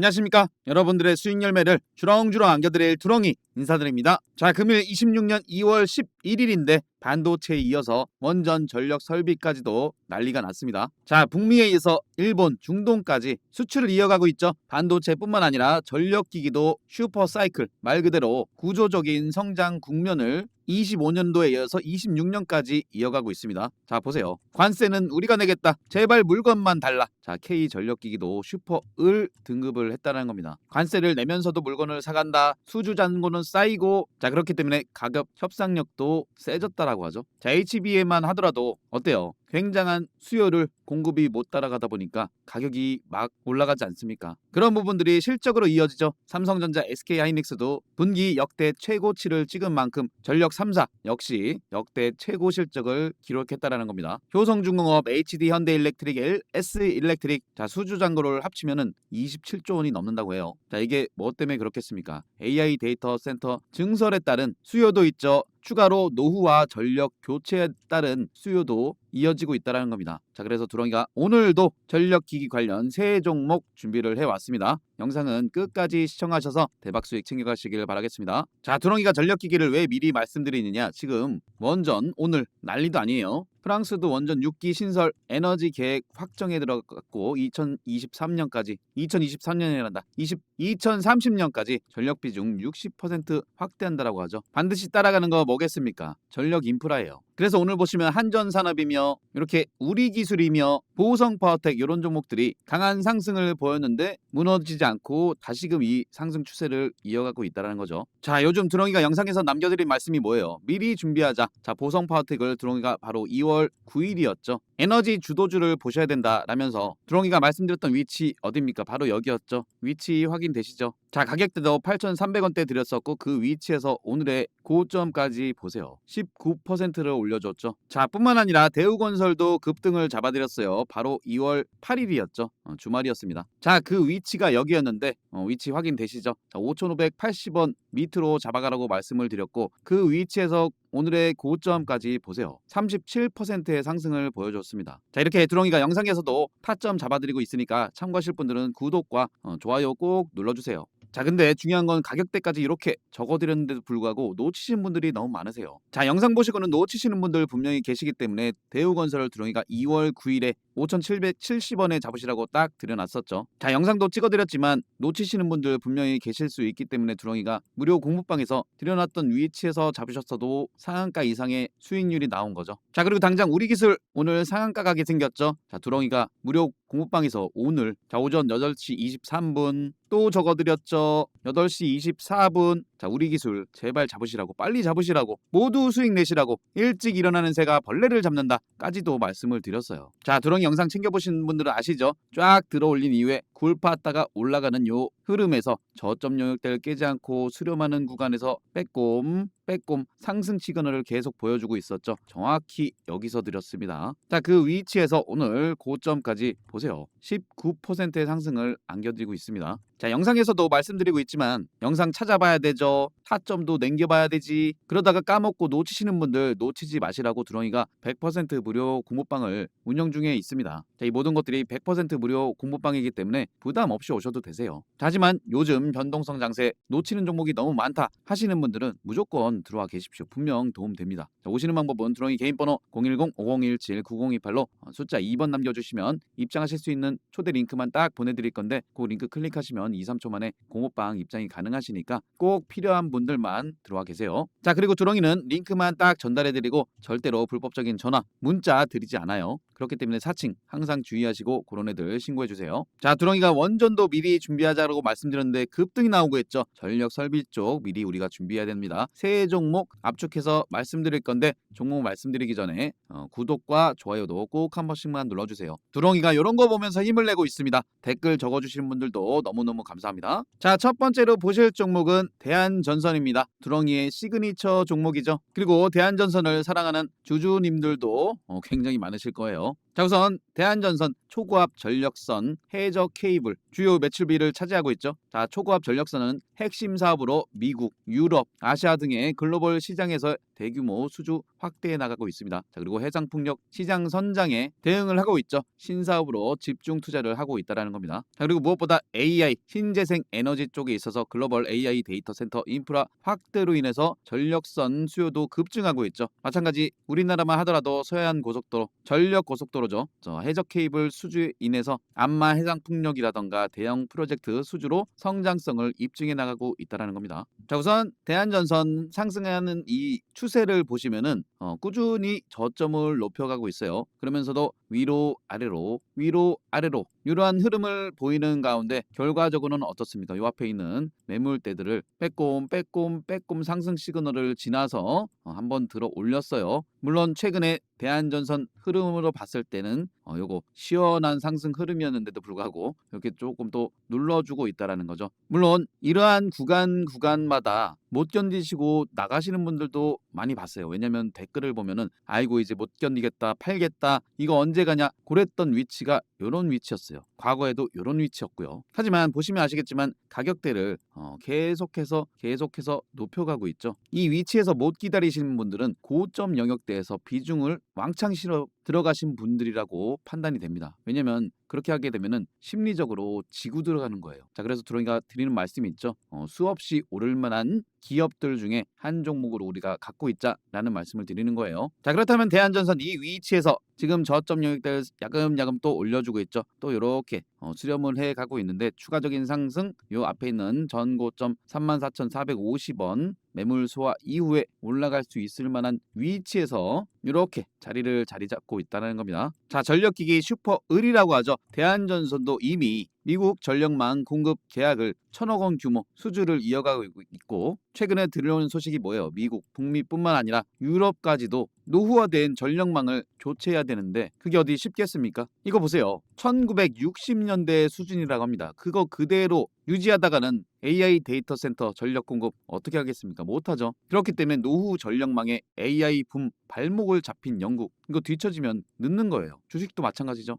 안녕하십니까? 여러분들의 수익 열매를 주렁주렁 안겨드릴 두렁이 인사드립니다. 자 금일 26년 2월 11일인데 반도체에 이어서 원전 전력 설비까지도 난리가 났습니다. 자 북미에 의해서 일본 중동까지 수출을 이어가고 있죠. 반도체뿐만 아니라 전력기기도 슈퍼사이클 말 그대로 구조적인 성장 국면을 25년도에 이어서 26년까지 이어가고 있습니다. 자 보세요. 관세는 우리가 내겠다. 제발 물건만 달라. 자 K 전력기기도 슈퍼 을 등급을 했다는 겁니다. 관세를 내면서도 물건을 사간다. 수주 잔고는 쌓이고 자 그렇기 때문에 가격 협상력도 세졌다라고 하죠. 자 HB에만 하더라도 어때요? 굉장한 수요를 공급이 못 따라가다 보니까 가격이 막 올라가지 않습니까? 그런 부분들이 실적으로 이어지죠. 삼성전자, SK하이닉스도 분기 역대 최고치를 찍은 만큼 전력 3사 역시 역대 최고 실적을 기록했다라는 겁니다. 효성중공업, HD 현대일렉트릭, LS 일렉트릭 자 수주 잔고를 합치면은 27조 원이 넘는다고 해요. 자 이게 뭐 때문에 그렇겠습니까? AI 데이터 센터 증설에 따른 수요도 있죠. 추가로 노후와 전력 교체에 따른 수요도 이어지고 있다는 겁니다. 자, 그래서 두렁이가 오늘도 전력 기기 관련 세 종목 준비를 해 왔습니다. 영상은 끝까지 시청하셔서 대박 수익 챙겨가시길 바라겠습니다. 자, 두렁이가 전력 기기를 왜 미리 말씀드리느냐? 지금 원전 오늘 난리도 아니에요. 프랑스도 원전 6기 신설 에너지 계획 확정에 들어갔고 2023년까지 2023년이란다. 20 2030년까지 전력 비중 60% 확대한다라고 하죠. 반드시 따라가는 거 뭐겠습니까? 전력 인프라예요. 그래서 오늘 보시면 한전산업이며 이렇게 우리 기술이며 보성 파워텍 이런 종목들이 강한 상승을 보였는데 무너지지 않고 다시금 이 상승 추세를 이어가고 있다는 거죠. 자, 요즘 드렁이가 영상에서 남겨드린 말씀이 뭐예요? 미리 준비하자. 자, 보성 파워텍을 드렁이가 바로 2월 9일이었죠. 에너지 주도주를 보셔야 된다라면서 드렁이가 말씀드렸던 위치 어딥니까? 바로 여기였죠. 위치 확인되시죠? 자, 가격대도 8,300원대 드렸었고 그 위치에서 오늘의 고점까지 보세요. 19%를 올려줬죠. 자, 뿐만 아니라 대우건설도 급등을 잡아드렸어요. 바로 2월 8일이었죠. 어, 주말이었습니다. 자, 그 위치가 여기였는데 어, 위치 확인되시죠? 자, 5,580원 밑으로 잡아가라고 말씀을 드렸고 그 위치에서 오늘의 고점까지 보세요. 37%의 상승을 보여줬습니다. 자 이렇게 두렁이가 영상에서도 타점 잡아드리고 있으니까 참고하실 분들은 구독과 어, 좋아요 꼭 눌러주세요. 자 근데 중요한 건 가격대까지 이렇게 적어드렸는데도 불구하고 놓치신 분들이 너무 많으세요. 자 영상 보시고는 놓치시는 분들 분명히 계시기 때문에 대우건설 두렁이가 2월 9일에 5,770원에 잡으시라고 딱 드려놨었죠. 자 영상도 찍어드렸지만 놓치시는 분들 분명히 계실 수 있기 때문에 두렁이가 무료 공부방에서 드려놨던 위치에서 잡으셨어도 상한가 이상의 수익률이 나온 거죠. 자 그리고 당장 우리 기술 오늘 상한가 가게 생겼죠. 자 두렁이가 무료 공부방에서 오늘 자 오전 8시 23분 또 적어드렸죠. 8시 24분 자 우리 기술 제발 잡으시라고 빨리 잡으시라고 모두 수익 내시라고 일찍 일어나는 새가 벌레를 잡는다까지도 말씀을 드렸어요. 자 두렁이 영상 챙겨보신 분들은 아시죠? 쫙 들어올린 이후에 굴팠다가 올라가는 요 흐름에서 저점 영역대를 깨지 않고 수렴하는 구간에서 빼꼼 빼꼼 상승 시그널을 계속 보여주고 있었죠. 정확히 여기서 드렸습니다. 자, 그 위치에서 오늘 고점까지 보세요. 19%의 상승을 안겨드리고 있습니다. 자, 영상에서도 말씀드리고 있지만 영상 찾아봐야 되죠. 타점도 남겨봐야 되지. 그러다가 까먹고 놓치시는 분들 놓치지 마시라고 두렁이가 100% 무료 공부방을 운영 중에 있습니다. 자, 이 모든 것들이 100% 무료 공부방이기 때문에 부담 없이 오셔도 되세요. 하지만 요즘 변동성 장세 놓치는 종목이 너무 많다 하시는 분들은 무조건 들어와 계십시오. 분명 도움 됩니다. 자, 오시는 방법은 두렁이 개인 번호 010-5017-9028로 숫자 2번 남겨주시면 입장하실 수 있는 초대 링크만 딱 보내드릴 건데 그 링크 클릭하시면 2, 3초 만에 공호방 입장이 가능하시니까 꼭 필요한 분들만 들어와 계세요. 자 그리고 두렁이는 링크만 딱 전달해드리고 절대로 불법적인 전화, 문자 드리지 않아요. 그렇기 때문에 사칭 항상 주의하시고 그런 애들 신고해 주세요. 자 두렁이가 원전도 미리 준비하자라고 말씀드렸는데 급등이 나오고 있죠. 전력 설비 쪽 미리 우리가 준비해야 됩니다. 세 종목 압축해서 말씀드릴 건데 종목 말씀드리기 전에 어, 구독과 좋아요도 꼭 한 번씩만 눌러주세요. 두렁이가 이런 거 보면서 힘을 내고 있습니다. 댓글 적어주시는 분들도 너무너무 감사합니다. 자 첫 번째로 보실 종목은 대한전선입니다. 두렁이의 시그니처 종목이죠. 그리고 대한전선을 사랑하는 주주님들도 어, 굉장히 많으실 거예요. 자 우선 대한전선 초고압 전력선 해저 케이블 주요 매출비를 차지하고 있죠. 자, 초고압 전력선은 핵심 사업으로 미국, 유럽, 아시아 등의 글로벌 시장에서 대규모 수주 확대해 나가고 있습니다. 자, 그리고 해상 풍력 시장 선장에 대응을 하고 있죠. 신사업으로 집중 투자를 하고 있다라는 겁니다. 자, 그리고 무엇보다 AI 신재생 에너지 쪽에 있어서 글로벌 AI 데이터 센터 인프라 확대로 인해서 전력선 수요도 급증하고 있죠. 마찬가지 우리나라만 하더라도 서해안 고속도로, 전력 고속도로죠. 저 해적 케이블 수주에 인해서 안마 해상 풍력이라던가 대형 프로젝트 수주로 성장성을 입증해 나가고 있다라는 겁니다. 자, 우선 대한전선 상승하는 이 추세를 보시면은 어, 꾸준히 저점을 높여가고 있어요. 그러면서도 위로 아래로 위로 아래로 이러한 흐름을 보이는 가운데 결과적으로는 어떻습니까? 요 앞에 있는 매물대들을 빼꼼 빼꼼 빼꼼 상승 시그널을 지나서 어, 한번 들어 올렸어요. 물론 최근에 대한전선 흐름으로 봤을 때는 어, 요거 시원한 상승 흐름이었는데도 불구하고 이렇게 조금 또 눌러주고 있다라는 거죠. 물론 이러한 구간 구간마다 못 견디시고 나가시는 분들도 많이 봤어요. 왜냐면 댓글을 보면은 아이고 이제 못 견디겠다 팔겠다 이거 언제 가냐 그랬던 위치가 요런 위치였어요. 과거에도 요런 위치였고요. 하지만 보시면 아시겠지만 가격대를 어, 계속해서 계속해서 높여가고 있죠. 이 위치에서 못 기다리시는 분들은 고점 영역대 에서 비중을 왕창 실어 들어가신 분들이라고 판단이 됩니다. 왜냐면 그렇게 하게 되면은 심리적으로 지고 들어가는 거예요. 자, 그래서 드로잉가 드리는 말씀이 있죠. 어, 수없이 오를 만한 기업들 중에 한 종목으로 우리가 갖고 있자라는 말씀을 드리는 거예요. 자, 그렇다면 대한전선 이 위치에서 지금 저점 영역대를 야금야금 또 올려주고 있죠. 또 이렇게 어, 수렴을 해 가고 있는데 추가적인 상승 요 앞에 있는 전고점 34,450원 매물 소화 이후에 올라갈 수 있을 만한 위치에서 이렇게 자 리를 자리 잡고 있다는 겁니다. 자, 전력기기 슈퍼 을이라고 하죠. 대한전선도 이미 미국 전력망 공급 계약을 천억 원 규모 수주를 이어가고 있고 최근에 들려온 소식이 뭐예요? 미국, 북미뿐만 아니라 유럽까지도 노후화된 전력망을 교체해야 되는데 그게 어디 쉽겠습니까? 이거 보세요. 1960년대 수준이라고 합니다. 그거 그대로 유지하다가는 AI 데이터 센터 전력 공급 어떻게 하겠습니까? 못하죠. 그렇기 때문에 노후 전력망에 AI 붐 발목을 잡힌 영국 이거 뒤처지면 늦는 거예요. 주식도 마찬가지죠.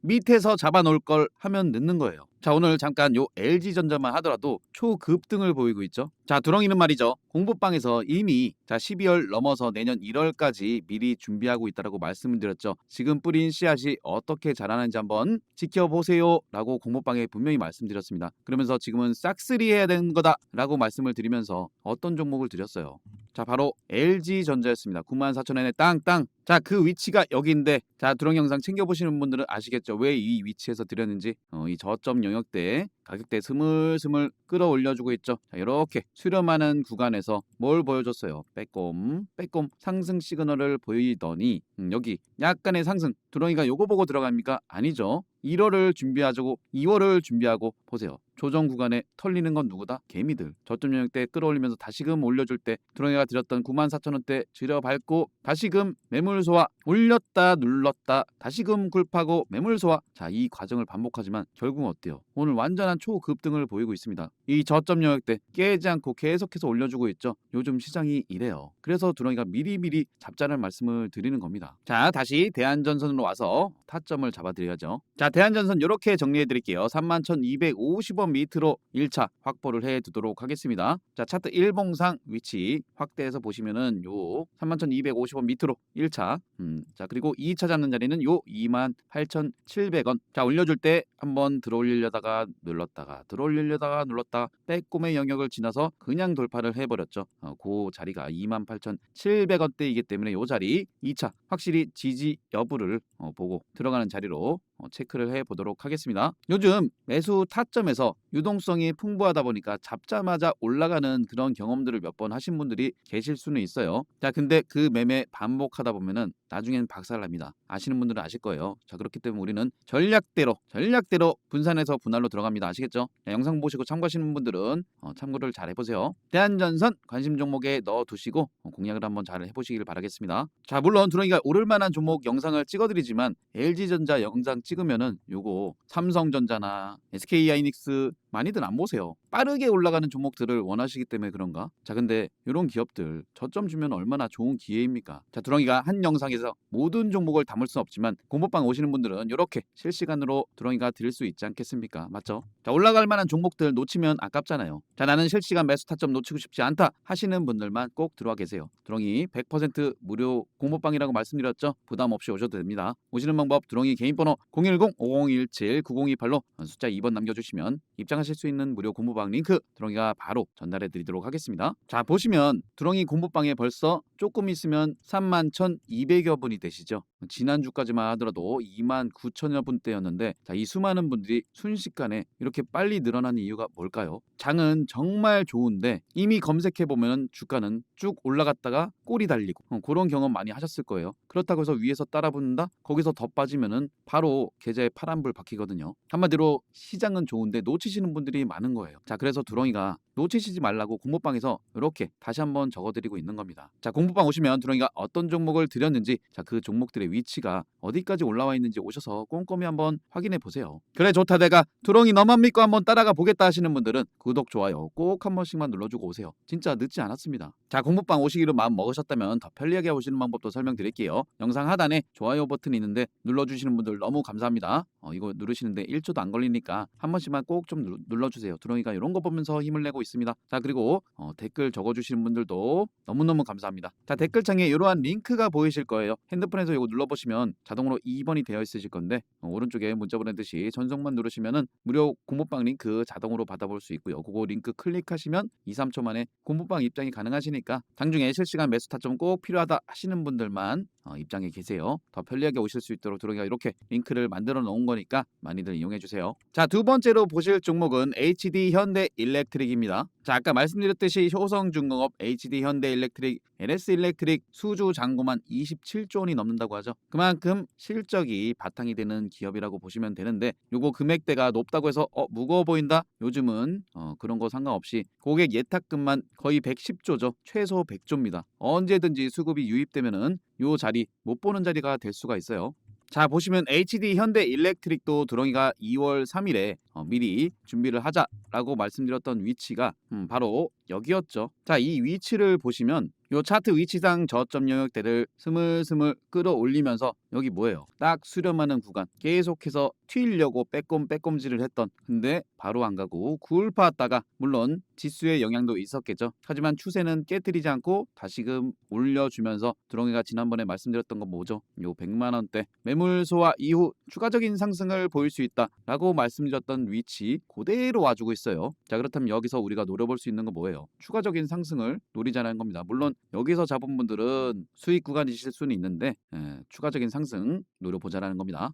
밑에서 잡아놓을 걸 하면 늦는 거예요. 자 오늘 잠깐 요 LG전자만 하더라도 초급등을 보이고 있죠. 자 두렁이는 말이죠. 공부방에서 이미 자 12월 넘어서 내년 1월까지 미리 준비하고 있다라고 말씀을 드렸죠. 지금 뿌린 씨앗이 어떻게 자라는지 한번 지켜보세요 라고 공부방에 분명히 말씀드렸습니다. 그러면서 지금은 싹쓸이 해야 되는 거다라고 말씀을 드리면서 어떤 종목을 드렸어요. 자 바로 LG전자였습니다. 94,000원에 땅땅. 자 그 위치가 여기인데 자 두렁 영상 챙겨 보시는 분들은 아시겠죠? 왜 이 위치에서 드렸는지 어, 이 저점 영역대에 가격대 스물스물 끌어올려주고 있죠. 자, 이렇게 수렴하는 구간에서 뭘 보여줬어요? 빼꼼 빼꼼 상승 시그널을 보이더니 음, 여기 약간의 상승 두렁이가 요거 보고 들어갑니까? 아니죠. 1월을 준비하고 2월을 준비하고 보세요. 조정 구간에 털리는 건 누구다? 개미들. 저점 영역대 끌어올리면서 다시금 올려줄 때 두렁이가 드렸던 94,000원대 들여밟고 다시금 매물 소화 올렸다 눌렀다 다시금 굴파고 매물 소화 자 이 과정을 반복하지만 결국 어때요? 오늘 완전한 초급등을 보이고 있습니다. 이 저점 영역대 깨지 않고 계속해서 올려주고 있죠. 요즘 시장이 이래요. 그래서 두렁이가 미리미리 잡자는 말씀을 드리는 겁니다. 자 다시 대한전선으로 와서 타점을 잡아드려야죠. 자 대한전선 이렇게 정리해 드릴게요. 31,250원 밑으로 1차 확보를 해 두도록 하겠습니다. 자 차트 일봉상 위치 확대해서 보시면은 요 31,250원 밑으로 1차 음, 자 그리고 2차 잡는 자리는 요 28,700원 자 올려줄 때 한번 들어올리려다가 눌렀 다가 들어올리려다가 눌렀다가 빼꼼의 영역을 지나서 그냥 돌파를 해버렸죠. 어, 그 자리가 28,700원대이기 때문에 요 자리 2차 확실히 지지 여부를 어, 보고 들어가는 자리로 어, 체크를 해 보도록 하겠습니다. 요즘 매수 타점에서 유동성이 풍부하다 보니까 잡자마자 올라가는 그런 경험들을 몇 번 하신 분들이 계실 수는 있어요. 자, 근데 그 매매 반복하다 보면은 나중엔 박살납니다. 아시는 분들은 아실 거예요. 자, 그렇기 때문에 우리는 전략대로 전략대로 분산해서 분할로 들어갑니다. 아시겠죠? 자, 영상 보시고 참고하시는 분들은 어, 참고를 잘 해보세요. 대한전선 관심 종목에 넣어두시고 어, 공략을 한번 잘 해보시길 바라겠습니다. 자, 물론 두렁이가 오를 만한 종목 영상을 찍어드리지만 LG전자 영상 찍으면은 요거 삼성전자나 SK하이닉스 많이들 안 보세요. 빠르게 올라가는 종목들을 원하시기 때문에 그런가? 자, 근데 이런 기업들 저점 주면 얼마나 좋은 기회입니까? 자, 두렁이가 한 영상에서 모든 종목을 담을 수 없지만 공모방 오시는 분들은 이렇게 실시간으로 두렁이가 드릴 수 있지 않겠습니까? 맞죠? 자, 올라갈 만한 종목들 놓치면 아깝잖아요. 자, 나는 실시간 매수 타점 놓치고 싶지 않다 하시는 분들만 꼭 들어와 계세요. 두렁이 100% 무료 공모방이라고 말씀드렸죠? 부담 없이 오셔도 됩니다. 오시는 방법 두렁이 개인 번호 010-5017-9028로 숫자 2번 남겨주시면 입장하실 수 있는 무료 공모방 링크 두렁이가 바로 전달해 드리도록 하겠습니다. 자 보시면 두렁이 공모방에 벌써 조금 있으면 31,200여 분이 되시죠. 지난주까지만 하더라도 2만 9천여 분대였는데 자, 이 수많은 분들이 순식간에 이렇게 빨리 늘어난 이유가 뭘까요? 장은 정말 좋은데 이미 검색해 보면 주가는 쭉 올라갔다가 꼬리 달리고 어, 그런 경험 많이 하셨을 거예요. 그렇다고 해서 위에서 따라 붙는다? 거기서 더 빠지면은 바로 계좌에 파란불 박히거든요. 한마디로 시장은 좋은데 놓치 시는 분들이 많은 거예요. 자, 그래서 두렁이가 놓치시지 말라고 공모방에서 이렇게 다시 한번 적어드리고 있는 겁니다. 자, 공모방 오시면 두렁이가 어떤 종목을 드렸는지, 자, 그 종목들의 위치가 어디까지 올라와 있는지 오셔서 꼼꼼히 한번 확인해 보세요. 그래 좋다 내가 두렁이 너만 믿고 한번 따라가 보겠다 하시는 분들은 구독, 좋아요 꼭 한 번씩만 눌러주고 오세요. 진짜 늦지 않았습니다. 자, 공모방 오시기로 마음 먹으셨다면 더 편리하게 오시는 방법도 설명드릴게요. 영상 하단에 좋아요 버튼이 있는데 눌러주시는 분들 너무 감사합니다. 어, 이거 누르시는데 1초도 안 걸리니까 한 번씩만 꼭 좀 눌러주세요. 두렁이가 이런 거 보면서 힘을 내고 있습니다. 자 그리고 어, 댓글 적어주시는 분들도 너무너무 감사합니다. 자 댓글창에 이러한 링크가 보이실 거예요. 핸드폰에서 이거 눌러보시면 자동으로 2번이 되어 있으실 건데 어, 오른쪽에 문자 보내듯이 전송만 누르시면은 무료 공모방 링크 자동으로 받아볼 수 있고요. 그거 링크 클릭하시면 2, 3초 만에 공모방 입장이 가능하시니까 장중에 실시간 매수 타점 꼭 필요하다 하시는 분들만 어, 입장에 계세요. 더 편리하게 오실 수 있도록 들어가 이렇게 링크를 만들어 놓은 거니까 많이들 이용해 주세요. 자, 두 번째로 보실 종목은 HD 현대 일렉트릭입니다. 자, 아까 말씀드렸듯이 효성중공업 HD 현대 일렉트릭 LS 일렉트릭 수주 잔고만 27조 원이 넘는다고 하죠. 그만큼 실적이 바탕이 되는 기업이라고 보시면 되는데 요거 금액대가 높다고 해서 어 무거워 보인다? 요즘은 어, 그런 거 상관없이 고객 예탁금만 거의 110조죠. 최소 100조입니다. 언제든지 수급이 유입되면은 요 자리 못 보는 자리가 될 수가 있어요. 자 보시면 HD 현대 일렉트릭도 두렁이가 2월 3일에 어, 미리 준비를 하자라고 말씀드렸던 위치가 음, 바로 여기였죠. 자 이 위치를 보시면 요 차트 위치상 저점 영역대를 스물스물 끌어올리면서 여기 뭐예요? 딱 수렴하는 구간 계속해서 튀려고 빼꼼 빼꼼질을 했던 근데 바로 안 가고 굴파했다가 물론 지수의 영향도 있었겠죠. 하지만 추세는 깨뜨리지 않고 다시금 올려주면서 두렁이가 지난번에 말씀드렸던 건 뭐죠? 요 100만 원대 매물 소화 이후 추가적인 상승을 보일 수 있다라고 말씀드렸던 위치 그대로 와주고 있어요. 자 그렇다면 여기서 우리가 노려볼 수 있는 건 뭐예요? 추가적인 상승을 노리자는 겁니다. 물론 여기서 잡은 분들은 수익 구간이실 수는 있는데 에, 추가적인 상승 노려보자라는 겁니다.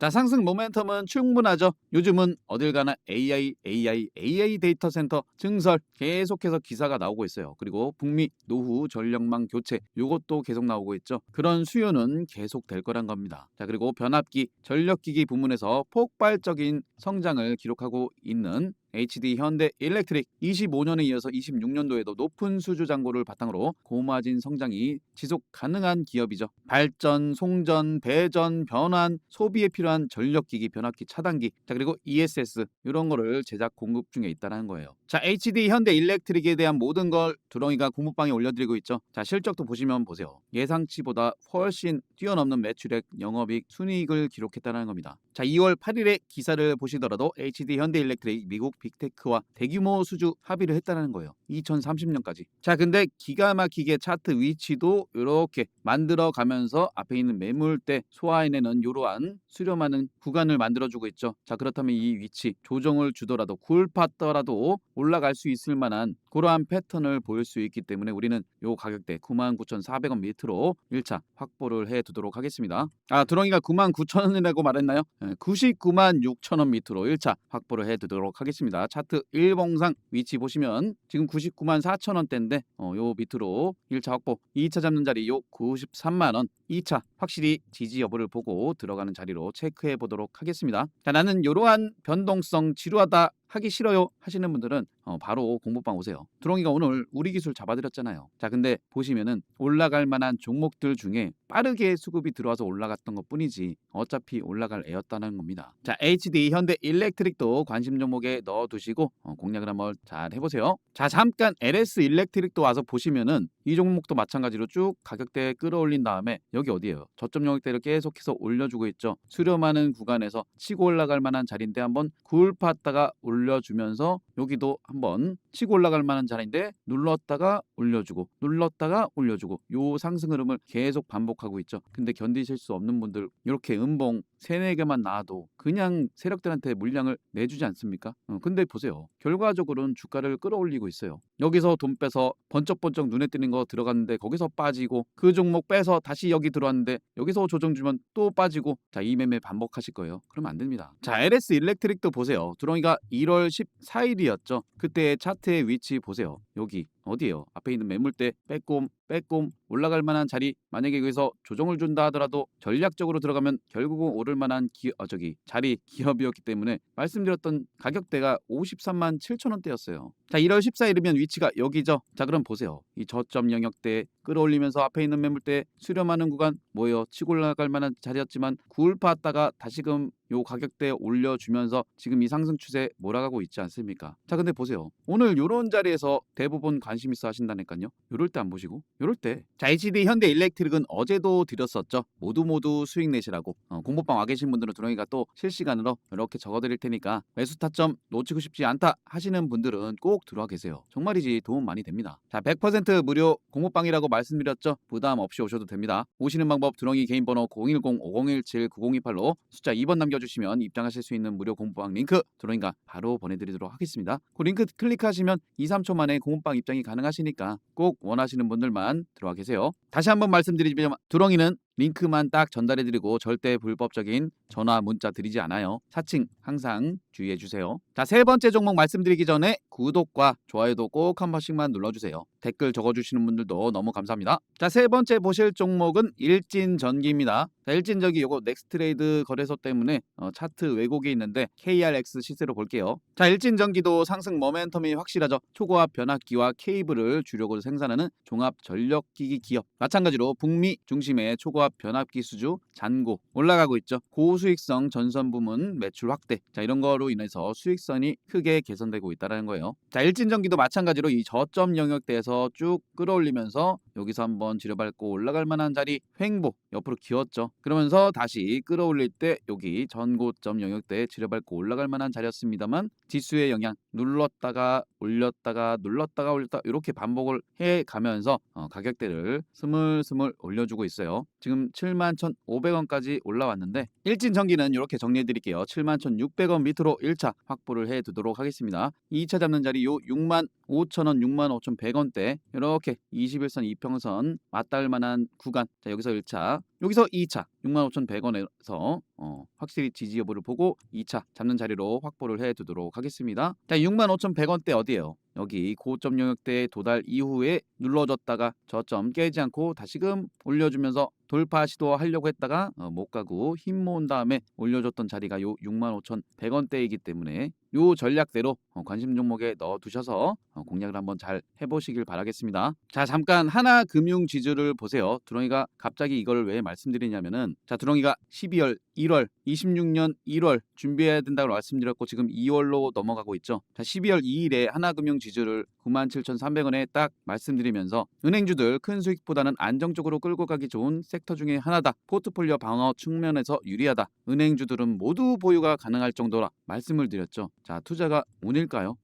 자 상승 모멘텀은 충분하죠. 요즘은 어딜 가나 AI, AI, AI 데이터 센터 증설 계속해서 기사가 나오고 있어요. 그리고 북미 노후 전력망 교체 요것도 계속 나오고 있죠. 그런 수요는 계속 될 거란 겁니다. 자 그리고 변압기, 전력기기 부문에서 폭발적인 성장을 기록하고 있는 HD 현대 일렉트릭 25년에 이어서 26년도에도 높은 수주 잔고를 바탕으로 고마진 성장이 지속 가능한 기업이죠. 발전, 송전, 배전, 변환, 소비에 필요한 전력기기, 변압기, 차단기, 자 그리고 ESS 이런 거를 제작 공급 중에 있다는 거예요. 자 HD 현대 일렉트릭에 대한 모든 걸 두렁이가 공부방에 올려드리고 있죠. 자 실적도 보시면 보세요. 예상치보다 훨씬 뛰어넘는 매출액, 영업이익, 순이익을 기록했다는 겁니다. 자 2월 8일에 기사를 보시더라도 HD 현대 일렉트릭 미국 빅테크와 대규모 수주 합의를 했다는 거예요. 2030년까지. 자, 근데 기가 막히게 차트 위치도 이렇게 만들어 가면서 앞에 있는 매물대 소화해내는 이러한 수렴하는 구간을 만들어주고 있죠. 자, 그렇다면 이 위치 조정을 주더라도 굴팠더라도 올 라갈 수 있을 만한 그러한 패턴을 보일 수 있기 때문에 우리는 요 가격대 99,400원 밑으로 1차 확보를 해 두도록 하겠습니다. 아, 두렁이가 99,000원이라고 말했나요? 99만 6천원 밑으로 1차 확보를 해 두도록 하겠습니다. 차트 일봉상 위치 보시면 지금 99만 4천 원대인데 어, 요 밑으로 1차 확보 2차 잡는 자리 요 93만 원 2차 확실히 지지 여부를 보고 들어가는 자리로 체크해 보도록 하겠습니다. 자 나는 이러한 변동성 지루하다 하기 싫어요 하시는 분들은 어, 바로 공부방 오세요. 두렁이가 오늘 우리 기술 잡아드렸잖아요. 자, 근데 보시면은 올라갈 만한 종목들 중에 빠르게 수급이 들어와서 올라갔던 것 뿐이지 어차피 올라갈 애였다는 겁니다. 자, HD 현대 일렉트릭도 관심 종목에 넣어두시고 어, 공략을 한번 잘 해보세요. 자, 잠깐 LS 일렉트릭도 와서 보시면은 이 종목도 마찬가지로 쭉 가격대 끌어올린 다음에 여기 어디예요? 저점 영역대를 계속해서 올려주고 있죠. 수렴하는 구간에서 치고 올라갈 만한 자리인데 한번 굴팠다가 올려주면서 여기도 한번 치고 올라갈 만한 자리인데 눌렀다가 올려주고 눌렀다가 올려주고 요 상승 흐름을 계속 반복하고 있죠. 근데 견디실 수 없는 분들 이렇게 음봉 세네 개만 나와도 그냥 세력들한테 물량을 내주지 않습니까? 어, 근데 보세요. 결과적으로는 주가를 끌어올리고 있어요. 여기서 돈 빼서 번쩍번쩍 눈에 띄는 거 들어갔는데 거기서 빠지고 그 종목 빼서 다시 여기 들어왔는데 여기서 조정 주면 또 빠지고 자 이 매매 반복하실 거예요. 그러면 안 됩니다. 자 LS 일렉트릭도 보세요. 두렁이가 1월 14일이었죠. 그때 차트의 위치 보세요. 여기 어디예요? 앞에 있는 매물대 빼꼼 빼꼼 올라갈 만한 자리 만약에 여기서 조정을 준다 하더라도 전략적으로 들어가면 결국은 오를 만한 기 어, 저기 자리 기업이었기 때문에 말씀드렸던 가격대가 53만 7천 원대였어요. 자 1월 14일이면 위치가 여기죠. 자 그럼 보세요. 이 저점 영역대 끌어올리면서 앞에 있는 매물대 수렴하는 구간 뭐예요? 치고 올라갈 만한 자리였지만 굴팠다가 다시금 요 가격대 올려주면서 지금 이 상승 추세 몰아가고 있지 않습니까? 자 근데 보세요. 오늘 요런 자리에서 대부분 관심 있어 하신다니까요. 요럴 때 안 보시고 요럴 때. 자 HD 현대 일렉트릭은 어제도 드렸었죠. 모두 모두 수익 내시라고. 어, 공부방 와 계신 분들은 두렁이가 또 실시간으로 이렇게 적어드릴 테니까 매수 타점 놓치고 싶지 않다 하시는 분들은 꼭 들어와 계세요. 정말이지 도움 많이 됩니다. 자 100% 무료 공부방이라고 말씀드렸죠. 부담 없이 오셔도 됩니다. 오시는 방법 두렁이 개인 번호 010-5017-9028로 숫자 2번 남겨주시면 입장하실 수 있는 무료 공부방 링크 두렁이가 바로 보내드리도록 하겠습니다. 그 링크 클릭하시면 2, 3초 만에 공부방 입장이 가능하시니까 꼭 원하시는 분들만 들어와 계세요. 다시 한번 말씀드리자면 두렁이는 링크만 딱 전달해드리고 절대 불법적인 전화 문자 드리지 않아요. 사칭 항상 주의해 주세요. 자 세 번째 종목 말씀드리기 전에 구독과 좋아요도 꼭 한 번씩만 눌러주세요. 댓글 적어주시는 분들도 너무 감사합니다. 자 세 번째 보실 종목은 일진전기입니다. 자, 일진전기 요거 넥스트레이드 거래소 때문에 어, 차트 왜곡이 있는데 KRX 시세로 볼게요. 자 일진전기도 상승 모멘텀이 확실하죠. 초고압 변압기와 케이블을 주력으로 생산하는 종합 전력기기 기업. 마찬가지로 북미 중심의 초고압 변압 기 수주 잔고 올라가고 있죠. 고수익성 전선 부문 매출 확대. 자 이런 거로 인해서 수익성이 크게 개선되고 있다는 거예요. 자 일진전기도 마찬가지로 이 저점 영역대에서 쭉 끌어올리면서 여기서 한번 지려밟고 올라갈 만한 자리 횡보 옆으로 기었죠. 그러면서 다시 끌어올릴 때 여기 전고점 영역대에 지려밟고 올라갈 만한 자리였습니다만 지수의 영향 눌렀다가 올렸다가 눌렀다가 올렸다 이렇게 반복을 해 가면서 어, 가격대를 스물스물 올려주고 있어요. 지금 71,500원까지 올라왔는데 일진 전기는 이렇게 정리해 드릴게요. 71,600원 밑으로 1차 확보를 해 두도록 하겠습니다. 2차 잡는 자리 요 6만 5천원, 6만 5,100원대 이렇게 21선 이평선 맞닿을 만한 구간 자 여기서 1차 여기서 2차 65,100원에서 어, 확실히 지지 여부를 보고 2차 잡는 자리로 확보를 해 두도록 하겠습니다. 자 65,100원대 어디예요? 여기 고점 영역대 도달 이후에 눌러줬다가 저점 깨지 않고 다시금 올려주면서 돌파 시도하려고 했다가 어, 못 가고 힘 모은 다음에 올려줬던 자리가 요 65,100원대이기 때문에 요 전략대로 어, 관심 종목에 넣어 두셔서 어, 공략을 한번 잘 해보시길 바라겠습니다. 자 잠깐 하나 금융 지주를 보세요. 두렁이가 갑자기 이걸 왜 말씀드리냐면은 자 두렁이가 12월 1월 26년 1월 준비해야 된다고 말씀드렸고 지금 2월로 넘어가고 있죠. 자 12월 2일에 하나금융 지주를 97,300원에 딱 말씀드리면서 은행주들 큰 수익보다는 안정적으로 끌고 가기 좋은 섹터 중에 하나다. 포트폴리오 방어 측면에서 유리하다. 은행주들은 모두 보유가 가능할 정도라 말씀을 드렸죠. 자 투자가 운일까요?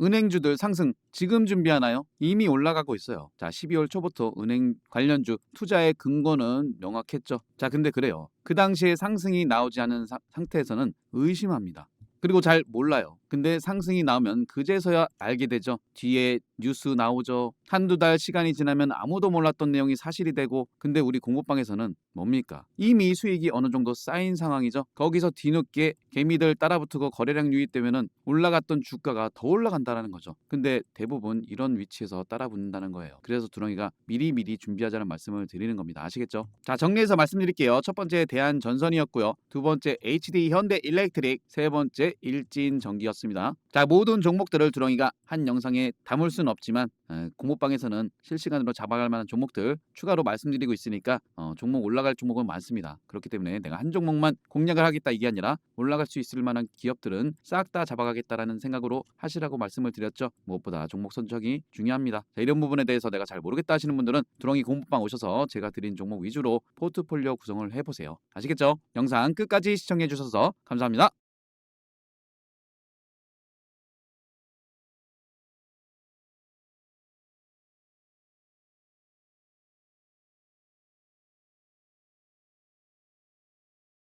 은행주들 상승 지금 준비하나요? 이미 올라가고 있어요. 자, 12월 초부터 은행 관련주 투자의 근거는 명확했죠. 자, 근데 그래요. 그 당시에 상승이 나오지 않은 사- 상태에서는 의심합니다. 그리고 잘 몰라요. 근데 상승이 나오면 그제서야 알게 되죠. 뒤에 뉴스 나오죠. 한두 달 시간이 지나면 아무도 몰랐던 내용이 사실이 되고 근데 우리 공부방에서는 뭡니까? 이미 수익이 어느 정도 쌓인 상황이죠. 거기서 뒤늦게 개미들 따라붙고 거래량 유입되면은 올라갔던 주가가 더 올라간다라는 거죠. 근데 대부분 이런 위치에서 따라붙는다는 거예요. 그래서 두렁이가 미리미리 준비하자는 말씀을 드리는 겁니다. 아시겠죠? 자, 정리해서 말씀드릴게요. 첫 번째 대한 전선이었고요. 두 번째 HD 현대 일렉트릭, 세 번째 일진 전기였습니다. 있습니다. 자 모든 종목들을 두렁이가 한 영상에 담을 수는 없지만 에, 공모방에서는 실시간으로 잡아갈 만한 종목들 추가로 말씀드리고 있으니까 어, 종목 올라갈 종목은 많습니다. 그렇기 때문에 내가 한 종목만 공략을 하겠다 이게 아니라 올라갈 수 있을 만한 기업들은 싹 다 잡아가겠다라는 생각으로 하시라고 말씀을 드렸죠. 무엇보다 종목 선정이 중요합니다. 자, 이런 부분에 대해서 내가 잘 모르겠다 하시는 분들은 두렁이 공부방 오셔서 제가 드린 종목 위주로 포트폴리오 구성을 해보세요. 아시겠죠? 영상 끝까지 시청해 주셔서 감사합니다.